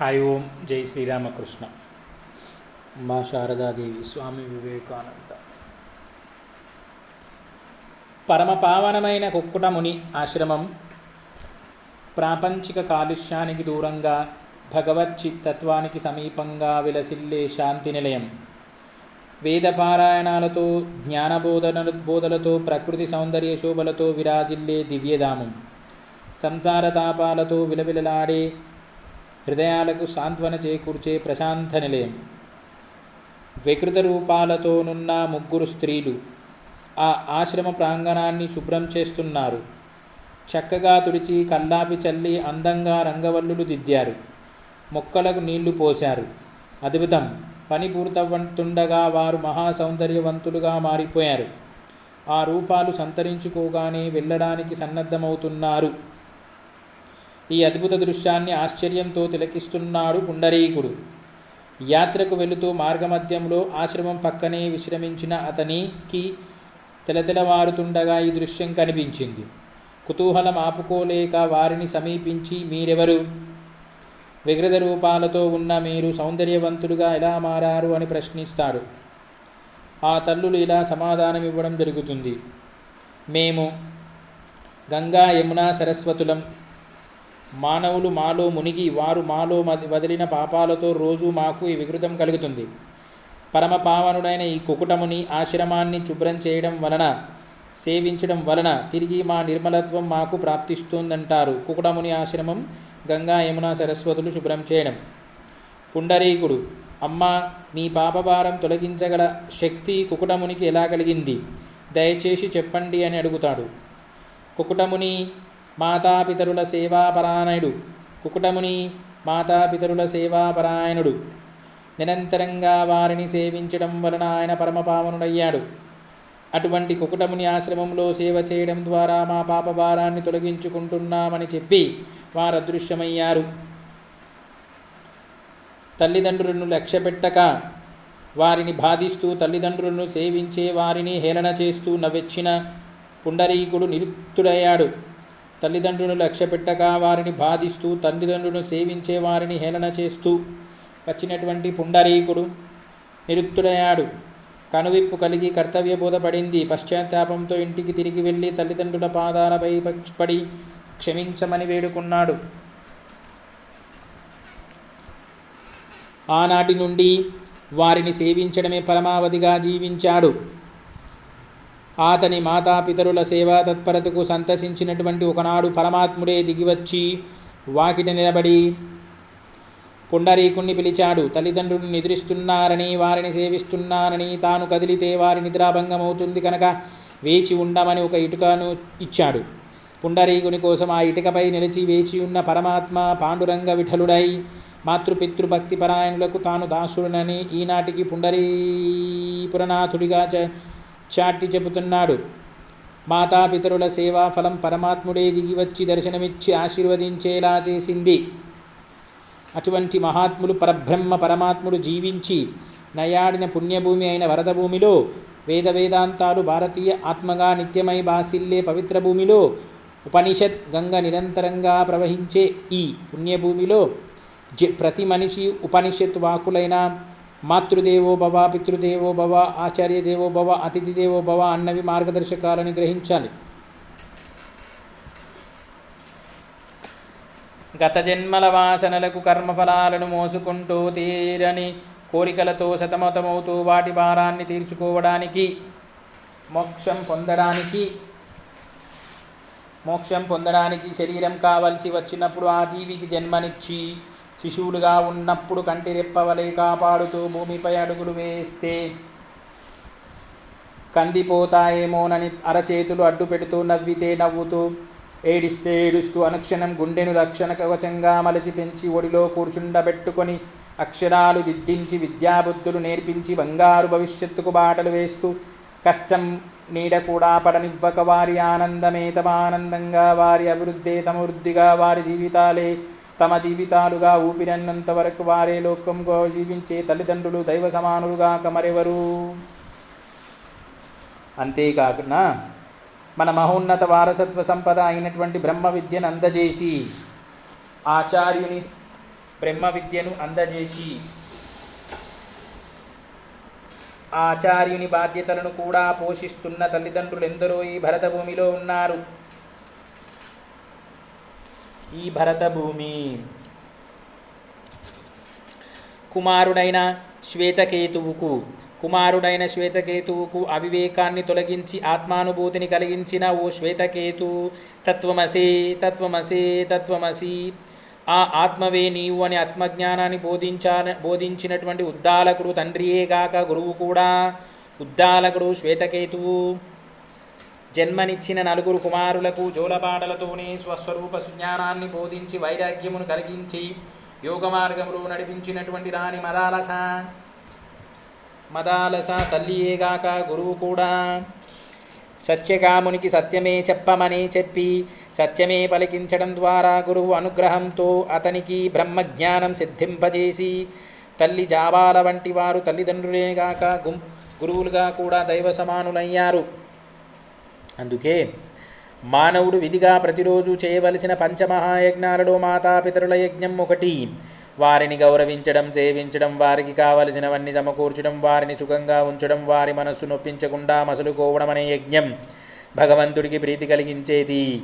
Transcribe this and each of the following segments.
Hi ఓం జై శ్రీరామకృష్ణ. మా శారదాదేవి స్వామి వివేకానంద. పరమ పావనమైన కుక్కుటముని ఆశ్రమం ప్రాపంచిక కాలుష్యానికి దూరంగా భగవచ్చిత్తత్వానికి సమీపంగా విలసిల్లే శాంతి నిలయం. వేదపారాయణాలతో జ్ఞానబోధన బోధలతో ప్రకృతి సౌందర్య శోభలతో విరాజిల్లే దివ్యధామం. సంసార తాపాలతో విలవిలలాడే హృదయాలకు సాంత్వన చేకూర్చే ప్రశాంత నిలయం. వికృత రూపాలతోనున్న ముగ్గురు స్త్రీలు ఆ ఆశ్రమ ప్రాంగణాన్ని శుభ్రం చేస్తున్నారు. చక్కగా తుడిచి కల్లాపి చల్లి అందంగా రంగవల్లులు దిద్దారు. మొక్కలకు నీళ్ళు పోశారు. అద్భుతం! పని పూర్తవుతుండగా వారు మహా సౌందర్యవంతులుగా మారిపోయారు. ఆ రూపాలు సంతరించుకోగానే వెళ్ళడానికి సన్నద్ధమవుతున్నారు. ఈ అద్భుత దృశ్యాన్ని ఆశ్చర్యంతో తిలకిస్తున్నాడు పుండరీకుడు. యాత్రకు వెళుతూ మార్గమధ్యంలో ఆశ్రమం పక్కనే విశ్రమించిన అతనికి తెలతెలవారుతుండగా ఈ దృశ్యం కనిపించింది. కుతూహలం ఆపుకోలేక వారిని సమీపించి మీరెవరు? విగ్రద రూపాలతో ఉన్న మీరు సౌందర్యవంతులుగా ఎలా మారారు? అని ప్రశ్నిస్తాడు. ఆ తల్లులు ఇలా సమాధానం ఇవ్వడం జరుగుతుంది. మేము గంగా యమున సరస్వతులం మానవులు మాలో మునిగి వారు మాలో మది- వదిలిన పాపాలతో రోజు మాకు ఈ వికృతం కలుగుతుంది. పరమ పావనుడైన ఈ కుకుటముని ఆశ్రమాన్ని శుభ్రం చేయడం వలన సేవించడం వలన తిరిగి మా నిర్మలత్వం మాకు ప్రాప్తిస్తుందంటారు. కుకుటముని ఆశ్రమం గంగా యమున సరస్వతులు శుభ్రం చేయడం. పుండరీకుడు అమ్మ మీ పాపభారం తొలగించగల శక్తి కుకుటమునికి ఎలా కలిగింది? దయచేసి చెప్పండి అని అడుగుతాడు. కుకుటముని మాతాపితరుల సేవాపరాయణుడు కుకుటముని మాతాపితరుల సేవాపరాయణుడు నిరంతరంగా వారిని సేవించడం వలన ఆయన పరమపావనుడయ్యాడు. అటువంటి కుకుటముని ఆశ్రమంలో సేవ చేయడం ద్వారా మా పాపభారాన్ని తొలగించుకుంటున్నామని చెప్పి వారు అదృశ్యమయ్యారు తల్లిదండ్రులను లక్ష్యపెట్టక వారిని బాధిస్తూ తల్లిదండ్రులను సేవించే వారిని హేళన చేస్తూ నవ్వెచ్చిన పుండరీకుడు నిరుక్తుడయ్యాడు. తల్లిదండ్రులను లక్ష్యపెట్టక వారిని బాధిస్తూ తల్లిదండ్రులను సేవించే వారిని హేళన చేస్తూ వచ్చినటువంటి పుండరీకుడు నిరుక్తుడయ్యాడు. కనువిప్పు కలిగి కర్తవ్య బోధపడింది పశ్చాత్తాపంతో ఇంటికి తిరిగి వెళ్ళి తల్లిదండ్రుల పాదాలపై పడి క్షమించమని వేడుకున్నాడు. ఆనాటి నుండి వారిని సేవించడమే పరమావధిగా జీవించాడు. అతని మాతాపితరుల సేవా తత్పరతకు సంతసించినటువంటి ఒకనాడు పరమాత్ముడే దిగివచ్చి వాకిట నిలబడి పుండరీకుణ్ణి పిలిచాడు. తల్లిదండ్రులు నిద్రిస్తున్నారని వారిని సేవిస్తున్నారని తాను కదిలితే వారి నిద్రాభంగమవుతుంది కనుక వేచి ఉండమని ఒక ఇటుకను ఇచ్చాడు. పుండరీకుని కోసం ఆ ఇటుకపై నిలిచి వేచి ఉన్న పరమాత్మ పాండురంగ విఠలుడై మాతృపితృభక్తి పరాయణులకు తాను దాసుడునని ఈనాటికి పుండరీపురనాథుడిగా చ చాటి చెబుతున్నాడు. మాతాపితరుల సేవా ఫలం పరమాత్ముడే దిగివచ్చి దర్శనమిచ్చి ఆశీర్వదించేలా చేసింది. అటువంటి మహాత్ములు పరబ్రహ్మ పరమాత్ముడు జీవించి నయాడిన పుణ్యభూమి అయిన వరద భూమిలో వేద వేదాంతాలు భారతీయ ఆత్మగా నిత్యమై బాసిల్లే పవిత్ర భూమిలో ఉపనిషత్ గంగ నిరంతరంగా ప్రవహించే ఈ పుణ్యభూమిలో జ ప్రతి మనిషి ఉపనిషత్ వాకులైన మాతృదేవో భవ పితృదేవో భవ ఆచార్యదేవో భవ అతిథిదేవో భవ అన్నవి మార్గదర్శకాలని గ్రహించాలి. గత జన్మల వాసనలకు కర్మఫలాలను మోసుకుంటూ తీరని కోరికలతో సతమతమవుతూ వాటి భారాన్ని తీర్చుకోవడానికి మోక్షం పొందడానికి మోక్షం పొందడానికి శరీరం కావలసి వచ్చినప్పుడు ఆ జీవికి జన్మనిచ్చి శిశువులుగా ఉన్నప్పుడు కంటి రెప్పవలే కాపాడుతూ భూమిపై అడుగులు వేస్తే కందిపోతాయేమోనని అరచేతులు అడ్డు పెడుతూ నవ్వితే నవ్వుతూ ఏడిస్తే ఏడుస్తూ అనుక్షణం గుండెను రక్షణ కవచంగా మలచి పెంచి ఒడిలో కూర్చుండబెట్టుకొని అక్షరాలు దిద్దించి విద్యాబుద్ధులు నేర్పించి బంగారు భవిష్యత్తుకు బాటలు వేస్తూ కష్టం నీడ కూడా పడనివ్వక వారి ఆనందమే తమ ఆనందంగా వారి అభివృద్ధే తమ వృద్ధిగా వారి జీవితాలే తమ జీవితాలుగా ఊపిరన్నంత వరకు వారే లోకంగా జీవించే తల్లిదండ్రులు దైవ సమానులుగా కమరెవరు? అంతేకాకుండా మన మహోన్నత వారసత్వ సంపద అయినటువంటి బ్రహ్మ విద్యను అందజేసి ఆచార్యుని బ్రహ్మ విద్యను అందజేసి ఆచార్యుని బాధ్యతలను కూడా పోషిస్తున్న తల్లిదండ్రులు ఎందరో ఈ భరతభూమిలో ఉన్నారు. ఈ భరతభూమి. కుమారుడైన శ్వేతకేతువుకు కుమారుడైన శ్వేతకేతువుకు అవివేకాన్ని తొలగించి ఆత్మానుభూతిని కలిగించిన ఓ శ్వేతకేతు తత్వమసే తత్వమసే తత్వమసి. ఆ ఆత్మవే నీవు అని ఆత్మజ్ఞానాన్ని బోధించా బోధించినటువంటి ఉద్దాలకుడు తండ్రియే గాక గురువు కూడా. ఉద్దాలకుడు శ్వేతకేతువు. జన్మనిచ్చిన నలుగురు కుమారులకు జోలపాటలతోనే స్వస్వరూప సుజ్ఞానాన్ని బోధించి వైరాగ్యమును కలిగించి యోగ మార్గంలో నడిపించినటువంటి రాణి మదాలస. మదాలస తల్లియేగాక గురువు కూడా. సత్యకామునికి సత్యమే చెప్పమని చెప్పి సత్యమే పలికించడం ద్వారా గురువు అనుగ్రహంతో అతనికి బ్రహ్మజ్ఞానం సిద్ధింపజేసి తల్లి జాబాల వంటి వారు తల్లిదండ్రులేగాక గుం గురువులుగా కూడా దైవ సమానులయ్యారు అందుకే మానవుడు విధిగా ప్రతిరోజు చేయవలసిన పంచమహాయజ్ఞాలలో మాతాపితరుల యజ్ఞం ఒకటి. వారిని గౌరవించడం సేవించడం వారికి కావలసినవన్నీ సమకూర్చడం వారిని సుఖంగా ఉంచడం వారి మనస్సు నొప్పించకుండా మసులుకోవడం అనే యజ్ఞం భగవంతుడికి ప్రీతి కలిగించేది.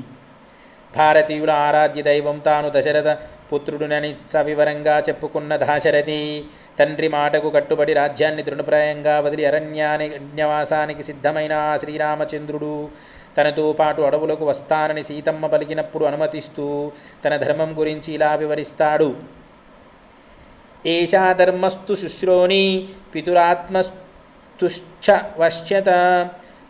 భారతీయుల ఆరాధ్య దైవం తాను దశరథ పుత్రుడునని సవివరంగా చెప్పుకున్న దాశరథి తండ్రి మాటకు కట్టుబడి రాజ్యాన్ని తృణప్రాయంగా వదిలి అరణ్యాని అజ్ఞవాసానికి సిద్ధమైన శ్రీరామచంద్రుడు తనతో పాటు అడవులకు వస్తానని సీతమ్మ పలికినప్పుడు అనుమతిస్తూ తన ధర్మం గురించి ఇలా వివరిస్తాడు. ఏషా ధర్మస్తు శుశ్రోణి పితురాత్మస్తుశ్చ వశ్యత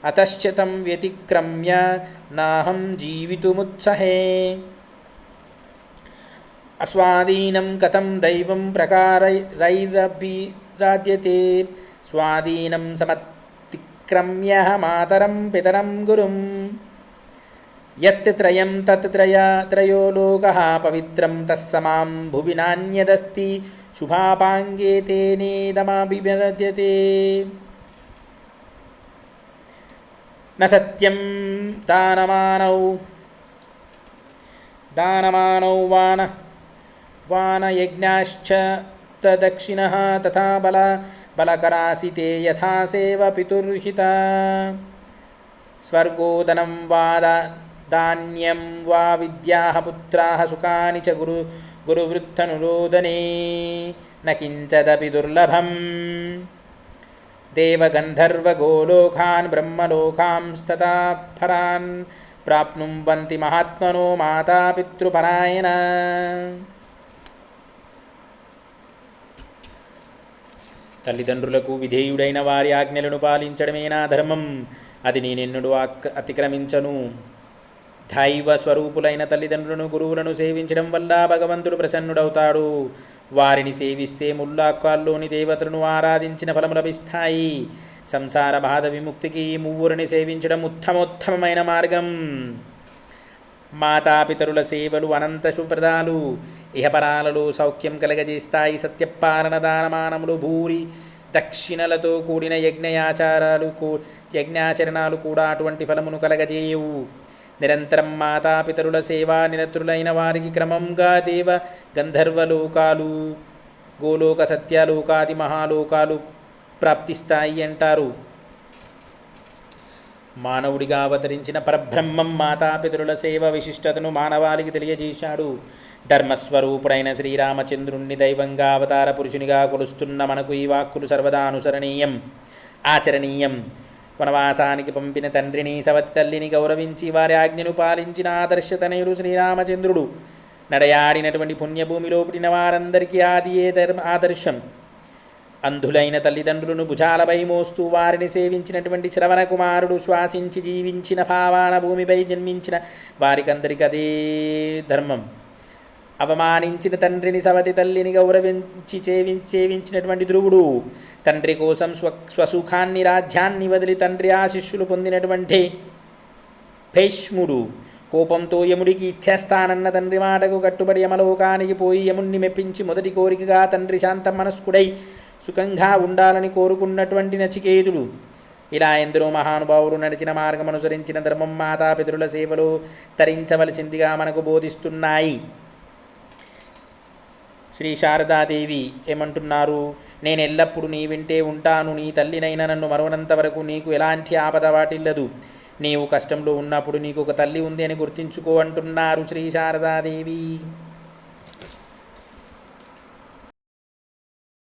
అతశ్చతం వ్యతిక్రమ్య నాహం జీవితుముత్సహే. అస్వాధీనం కథం దైవం ప్రకారైరభిరాధ్యతే స్వాధీనం సమతిక్రమ్య మాతరం పితరం గురుం. యత్త్రయం త్రయం త్రయో లోకः పవిత్రం తస్సమాం భువి నాణ్యదస్తి శుభాపాంగే తేనేదమాభివ్యద్యతే న సత్యం దానమానౌ దానమానౌ వాన వానయజ్ఞాశ్చ తదక్షిణः తథా బల బలకరాసితే యథా సేవ పితుర్హిత స్వర్గోదనం వా దా- ధాన్యం వా విద్యాः పుత్రాः సుఖాని చ గురు గురువృత్తనురోదనే న కించదపి దుర్లభం దేవగంధర్వగోలోకాన్ బ్రహ్మలోకాంస్తథా ఫరాన్ ప్రాప్నువంతి మహాత్మనో మాతాపితృపరాయణ తల్లిదండ్రులకు విధేయుడైన వారి ఆజ్ఞలను పాలించడమే నా ధర్మం. అది నేనెన్నడూ అతిక్రమించను. దైవ స్వరూపులైన తల్లిదండ్రులను గురువులను సేవించడం వల్ల భగవంతుడు ప్రసన్నుడవుతాడు. వారిని సేవిస్తే ముల్లాక్వాల్లోని దేవతలను ఆరాధించిన ఫలము లభిస్తాయి. సంసార బాధ విముక్తికి ఈ మువ్వురిని సేవించడం ఉత్తమోత్తమమైన మార్గం. మాతాపితరుల సేవలు అనంత శుభ్రదాలు ఇహపరాలలో సౌఖ్యం కలగజేస్తాయి సత్యపాలన దానమానములు భూరి. దక్షిణలతో కూడిన యజ్ఞయాచారాలు కూ యజ్ఞాచరణాలు కూడా అటువంటి ఫలమును కలగజేయవు నిరంతరం మాతాపితరుల సేవా నిరతులైన వారికి క్రమంగా దేవ గంధర్వలోకాలు గోలోక సత్యలోకాది మహాలోకాలు ప్రాప్తిస్తాయి అంటారు. మానవుడిగా అవతరించిన పరబ్రహ్మం మాతాపితరుల సేవ విశిష్టతను మానవాళికి తెలియజేశాడు. ధర్మస్వరూపుడైన శ్రీరామచంద్రుణ్ణి దైవంగా అవతార పురుషునిగా కొలుస్తున్న మనకు ఈ వాక్కులు సర్వదా అనుసరణీయం ఆచరణీయం. వనవాసానికి పంపిన తండ్రిని సవతి తల్లిని గౌరవించి వారి ఆజ్ఞను పాలించిన ఆదర్శతనయుడు శ్రీరామచంద్రుడు. నడయాడినటువంటి పుణ్యభూమిలో పుట్టిన వారందరికీ ఆదియే ధర్మ ఆదర్శం. అంధులైన తల్లిదండ్రులను భుజాలపై మోస్తూ వారిని సేవించినటువంటి శ్రవణ కుమారుడు శ్వాసించి జీవించిన భావాన భూమిపై జన్మించిన వారికందరికీ అదే ధర్మం. అవమానించిన తండ్రిని సవతి తల్లిని గౌరవించి చేవి చేవించినటువంటి ధ్రువుడు తండ్రి కోసం స్వ స్వసుఖాన్ని రాజ్యాన్ని వదిలి తండ్రి ఆశిష్యులు పొందినటువంటి భీష్ముడు కోపంతో యముడికి ఇచ్చేస్తానన్న తండ్రి మాటకు కట్టుబడి యమలోకానికి పోయి యముణ్ణి మెప్పించి మొదటి కోరికగా తండ్రి శాంత మనస్కుడై సుఖంగా ఉండాలని కోరుకున్నటువంటి నచికేతుడు ఇలా ఎందరో మహానుభావులు నడిచిన మార్గం అనుసరించిన ధర్మం మాతాపితరుల సేవలో తరించవలసిందిగా మనకు బోధిస్తున్నాయి. శ్రీ శారదాదేవి ఏమంటున్నారు? నేను ఎల్లప్పుడూ నీ వింటే ఉంటాను నీ తల్లినైనా నన్ను మరవనంత వరకు నీకు ఎలాంటి ఆపద వాటిల్లదు. నీవు కష్టంలో ఉన్నప్పుడు నీకు ఒక తల్లి ఉంది అని గుర్తించుకో అంటున్నారు శ్రీ శారదాదేవి.